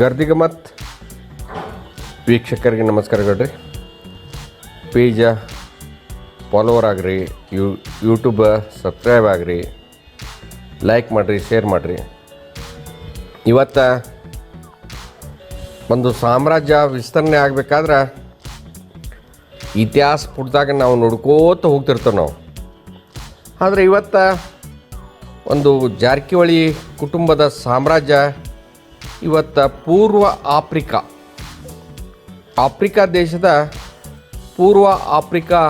ಗರ್ದಿಗಮತ್ ವೀಕ್ಷಕರಿಗೆ ನಮಸ್ಕಾರಗಳ್ರಿ ಪೇಜ ಫಾಲೋವರ್ ಆಗ್ರಿ, ಯೂ ಯೂಟ್ಯೂಬ ಸಬ್ಸ್ಕ್ರೈಬ್ ಆಗ್ರಿ ಲೈಕ್ ಮಾಡಿರಿ ಶೇರ್ ಮಾಡಿರಿ. ಇವತ್ತು ಒಂದು ಸಾಮ್ರಾಜ್ಯ ವಿಸ್ತರಣೆ ಆಗಬೇಕಾದ್ರೆ ಇತಿಹಾಸ ಪುಟ್ಟದಾಗ ನಾವು ನೋಡ್ಕೋತ ಹೋಗ್ತಿರ್ತೇವೆ ನಾವು. ಆದರೆ ಇವತ್ತು ಒಂದು ಜಾರಕಿಹೊಳಿ ಕುಟುಂಬದ ಸಾಮ್ರಾಜ್ಯ ಇವತ್ತು ಪೂರ್ವ ಆಫ್ರಿಕಾ. ಆಫ್ರಿಕಾ ದೇಶದ ಪೂರ್ವ ಆಫ್ರಿಕಾ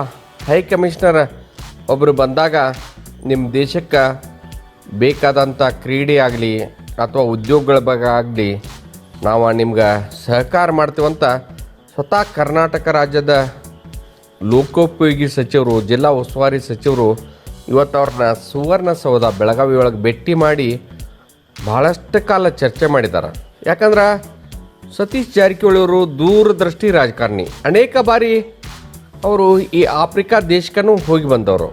ಹೈ ಕಮಿಷನರ್ ಒಬ್ಬರು ಬಂದಾಗ ನಿಮ್ಮ ದೇಶಕ್ಕೆ ಬೇಕಾದಂಥ ಕ್ರೀಡೆ ಆಗಲಿ ಅಥವಾ ಉದ್ಯೋಗಗಳ ಬಗ್ಗೆ ಆಗಲಿ ನಾವು ನಿಮ್ಗೆ ಸಹಕಾರ ಮಾಡ್ತೀವಂತ ಸ್ವತಃ ಕರ್ನಾಟಕ ರಾಜ್ಯದ ಲೋಕೋಪಯೋಗಿ ಸಚಿವರು, ಜಿಲ್ಲಾ ಉಸ್ತುವಾರಿ ಸಚಿವರು ಇವತ್ತು ಅವ್ರನ್ನ ಸುವರ್ಣಸೌಧ ಬೆಳಗಾವಿ ಒಳಗೆ ಭೇಟಿ ಮಾಡಿ ಭಾಳಷ್ಟು ಕಾಲ ಚರ್ಚೆ ಮಾಡಿದ್ದಾರೆ ಯಾಕಂದ್ರೆ ಸತೀಶ್ ಜಾರಕಿಹೊಳಿ ಅವರು ದೂರದೃಷ್ಟಿ ರಾಜಕಾರಣಿ. ಅನೇಕ ಬಾರಿ ಅವರು ಈ ಆಫ್ರಿಕಾ ದೇಶಕ್ಕೂ ಹೋಗಿ ಬಂದವರು.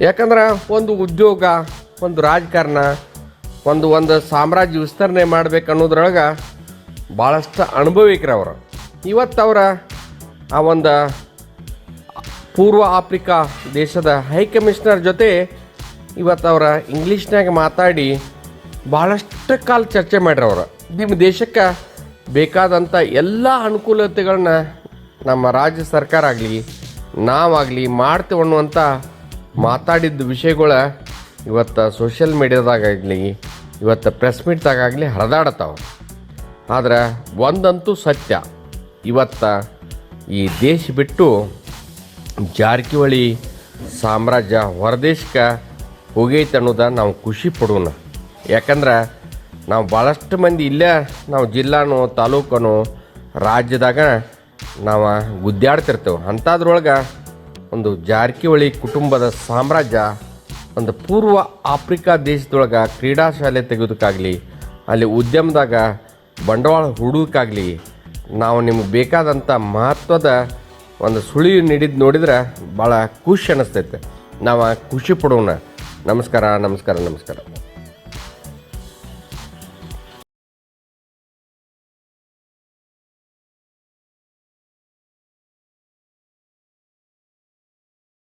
ಯಾಕಂದ್ರೆ ಒಂದು ಉದ್ಯೋಗ, ಒಂದು ರಾಜಕಾರಣ, ಒಂದು ಒಂದು ಸಾಮ್ರಾಜ್ಯ ವಿಸ್ತರಣೆ ಮಾಡ್ಬೇಕು ಅನ್ನೋದ್ರೊಳಗೆ ಭಾಳಷ್ಟು ಅನುಭವಿಕರವರು ಇವತ್ತು ಅವರ ಆ ಒಂದು ಪೂರ್ವ ಆಫ್ರಿಕಾ ದೇಶದ ಹೈ ಕಮಿಷನರ್ ಜೊತೆ ಇವತ್ತು ಅವರ ಇಂಗ್ಲೀಷ್ನಾಗ ಮಾತಾಡಿ ಭಾಳಷ್ಟು ಕಾಲ ಚರ್ಚೆ ಮಾಡ್ರವ್ರು ನಿಮ್ಮ ದೇಶಕ್ಕೆ ಬೇಕಾದಂಥ ಎಲ್ಲ ಅನುಕೂಲತೆಗಳನ್ನ ನಮ್ಮ ರಾಜ್ಯ ಸರ್ಕಾರ ಆಗಲಿ, ನಾವಾಗಲಿ ಮಾಡ್ತೇವೆ ಅನ್ನುವಂಥ ಮಾತಾಡಿದ್ದ ವಿಷಯಗಳ ಇವತ್ತು ಸೋಷಿಯಲ್ ಮೀಡಿಯಾದಾಗಲಿ ಇವತ್ತು ಪ್ರೆಸ್ ಮೀಟ್ದಾಗಲಿ ಹರಿದಾಡತ್ತಾವೆ ಆದರೆ ಒಂದಂತೂ ಸತ್ಯ, ಇವತ್ತು ಈ ದೇಶ ಬಿಟ್ಟು ಜಾರಕಿಹೊಳಿ ಸಾಮ್ರಾಜ್ಯ ಹೊರದೇಶಕ್ಕೆ ಹೋಗೈತೆ ಅನ್ನೋದ ನಾವು ಖುಷಿ ಪಡೋಣ. ಯಾಕಂದ್ರೆ ನಾವು ಭಾಳಷ್ಟು ಮಂದಿ ಇಲ್ಲೇ ನಾವು ಜಿಲ್ಲಾನೋ, ತಾಲೂಕನೋ, ರಾಜ್ಯದಾಗ ನಾವು ಗುದ್ದಾಡ್ತಿರ್ತೇವೆ. ಅಂಥದ್ರೊಳಗೆ ಒಂದು ಜಾರಕಿಹೊಳಿ ಕುಟುಂಬದ ಸಾಮ್ರಾಜ್ಯ, ಒಂದು ಪೂರ್ವ ಆಫ್ರಿಕಾ ದೇಶದೊಳಗೆ ಕ್ರೀಡಾ ಶಾಲೆ ತೆಗೆಯೋದಕ್ಕಾಗಲಿ ಅಲ್ಲಿ ಉದ್ಯಮದಾಗ ಬಂಡವಾಳ ಹೂಡೋದಕ್ಕಾಗಲಿ ನಾವು ನಿಮ್ಗೆ ಬೇಕಾದಂಥ ಮಹತ್ವದ ಒಂದು ಸುಳಿವು ನೀಡಿದ್ದು ನೋಡಿದ್ರೆ ಭಾಳ ಖುಷಿ ಅನ್ನಿಸ್ತೈತೆ ನಾವು ಖುಷಿ ಪಡೋಣ. ನಮಸ್ಕಾರ ನಮಸ್ಕಾರ ನಮಸ್ಕಾರ.